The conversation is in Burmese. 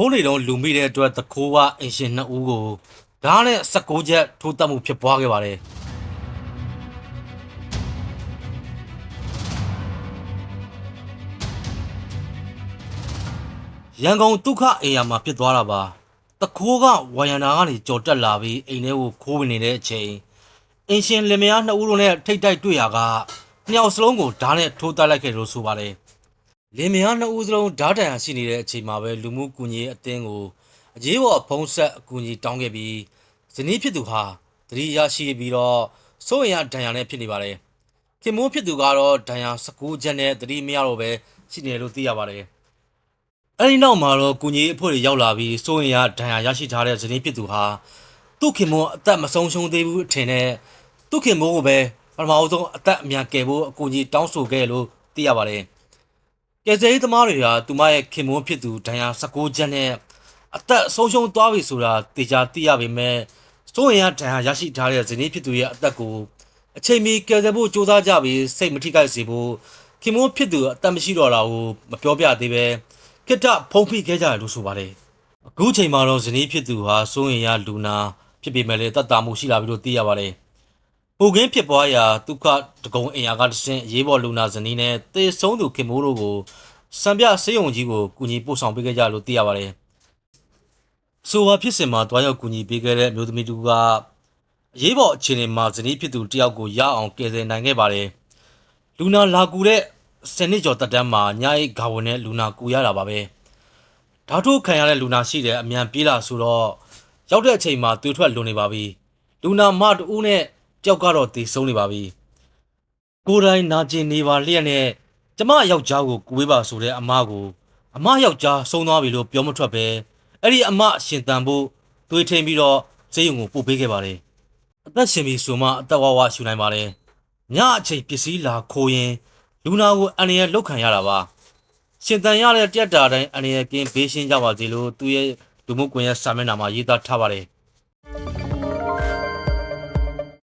ခိုးနေတော့လူမိတဲ့အတွက်တခိုးကအင်ရှင်နှစ်ဦးကိုဓာတ်နဲ့16ချက်ထိုးတက်မှုဖြစ်ပွားခဲ့ပါတယ်ရန်ကုန်ဒုက္ခအေယာမှာဖြစ်သွားတာပါတခိုးကဝါယန္တာကနေကြော်တက်လာပြီးအိမ်ထဲကိုခိုးဝင်နေတဲ့အချိန်အင်ရှင်လင်မယားနှစ်ဦးတို့နဲ့ထိတ်တိုက်တွေ့ရာကနှစ်ယောက်စလုံးကိုဓာတ်နဲ့ထိုးတက်လိုက်ခဲ့လို့ဆိုပါတယ် လင်မယားနှစ်ဦးစလုံးဓာတ်တန်ရှိနေတဲ့အချိန်မှာပဲလူမှုကူညီရေးအသင်းကိုအရေးပေါ်ဖုံးဆက်အကူအညီတောင်းခဲ့ပြီးဇနီးဖြစ်သူဟာသတိရရှိပြီးတော့စိုးရင်ရဒဏ်ရာနဲ့ဖြစ်နေပါတယ်။ခင်မိုးဖြစ်သူကတော့ဒဏ်ရာ19ချက်နဲ့သတိမရတော့ပဲရှိနေတယ်လို့သိရပါတယ်။အဲဒီနောက်မှာတော့ကူညီရေးအဖွဲ့တွေရောက်လာပြီးစိုးရင်ရဒဏ်ရာရရှိထားတဲ့ဇနီးဖြစ်သူဟာသူ့ခင်မိုးအသက်မဆုံးရှုံးသေးဘူးအထင်နဲ့သူ့ခင်မိုးကိုပဲပထမအဆုံးအသက်အမြန်ကယ်ဖို့အကူအညီတောင်းဆိုခဲ့လို့သိရပါတယ်။ ကယ်ဆယ်ရေးသမားတွေဟာသူမရဲ့ခင်မွန်းဖြစ်သူဒဏ်ရာ16ချက်နဲ့အသက်ဆုံးရှုံးသွားပြီဆိုတာတေချာသိရပေမဲ့စိုးရင်ရဒဏ်ရာရရှိထားတဲ့ဇနီးဖြစ်သူရဲ့အသက်ကိုအချိန်မီကယ်ဆယ်ဖို့ကြိုးစားကြပြီးစိတ်မထိခိုက်စေဖို့ခင်မွန်းဖြစ်သူအသက်မရှိတော့တာကိုမပြောပြသေးပဲခိတ္တဖုံးဖိခဲ့ကြတယ်လို့ဆိုပါတယ်အခုချိန်မှာတော့ဇနီးဖြစ်သူဟာစိုးရင်ရလူနာဖြစ်ပေမဲ့လည်းတတ်တာမှုရှိလာပြီလို့သိရပါတယ် ပူကင်းဖြစ်ပွားရာဒုက္ခတကုံအင်ယာကတဆင့်ရေးပေါ်လူနာဇနီးနဲ့တေဆုံးသူခင်မိုးတို့ကိုစံပြဆေးရုံကြီးကိုကူညီပို့ဆောင်ပေးခဲ့ကြလို့သိရပါတယ်။ဆိုပါဖြစ်စဉ်မှာတွားရောက်ကူညီပေးခဲ့တဲ့မျိုးသမီးတူကအရေးပေါ်အခြေအနေမှာဇနီးဖြစ်သူတယောက်ကိုရအောင်ကယ်ဆယ်နိုင်ခဲ့ပါတယ်။လူနာလာကူတဲ့စနစ်ကျော်တက်တန်းမှာညအိတ်ဂါဝန်နဲ့လူနာကူရတာပါပဲ။ဓာတ်ထိုးခံရတဲ့လူနာရှိတဲ့အမြန်ပြေးလာဆိုတော့ရောက်တဲ့အချိန်မှာသွေးထွက်လွန်နေပါပြီ။လူနာမတူးနဲ့ ကြောက်ကတော့တည်ဆုံးနေပါပြီ။ကိုယ်တိုင်နာကျင်နေပါလျက်နဲ့ကျမယောက်ျားကိုကူဝေးပါဆိုတဲ့အမကိုအမယောက်ျားဆုံးသွားပြီလို့ပြောမထွက်ပဲအဲ့ဒီအမရှင်တန်ဖို့သွေးထင်းပြီးတော့ဈေးရုံကိုပို့ပေးခဲ့ပါတယ်။အသက်ရှင်ပြီးဆိုမှအသက်ဝဝရှူနိုင်ပါတယ်။ညအချိန်ပစ္စည်းလာခိုးရင်လူနာကိုအန်ရလောက်ခံရတာပါ။ရှင်တန်ရတဲ့တက်တာတိုင်းအန်ရကင်းဘေးရှင်းကြပါစေလို့သူရဲ့လူမှုကွန်ရက်စာမျက်နှာမှာရေးသားထားပါတယ်။